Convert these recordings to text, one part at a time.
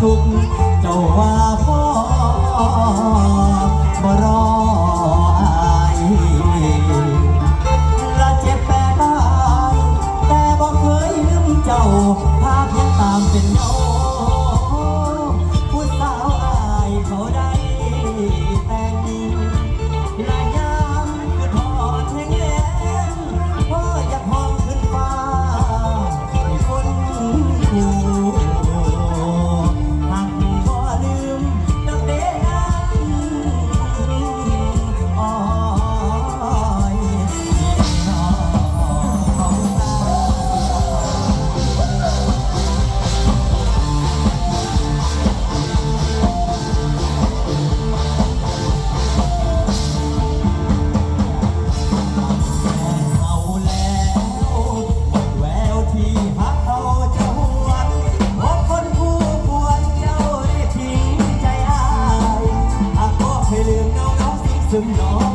สุขเจ้าว่าพ่อ 怎奈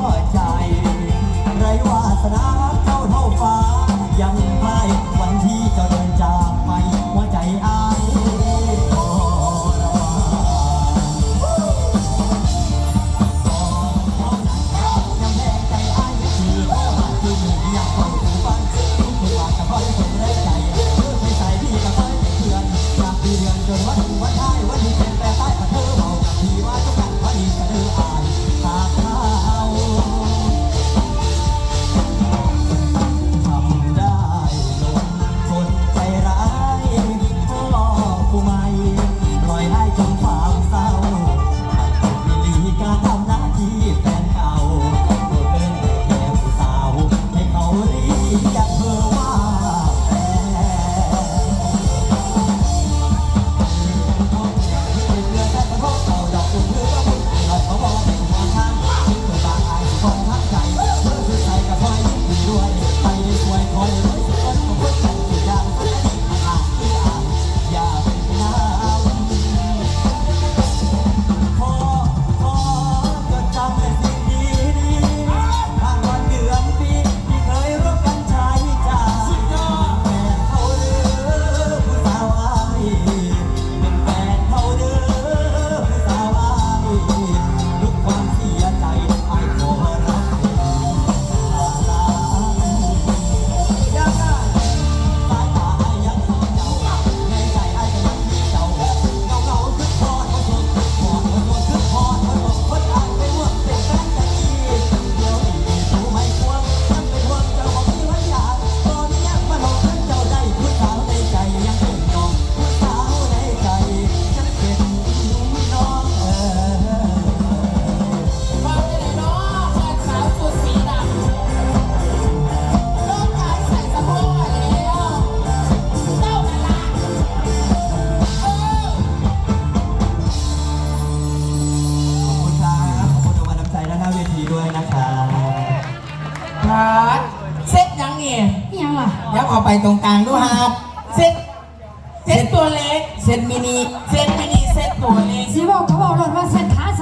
ดเซ็ตยังเงี้ยังเหรอยวขอไปตรงกลางดูฮะเซ็ตเซ็ตตัวเล็ก เซ็ตมินิ เซ็ตมินิ เซ็ตตัวเล็ก สิบอกเขาบอกรถว่าเซ็ตขาสั้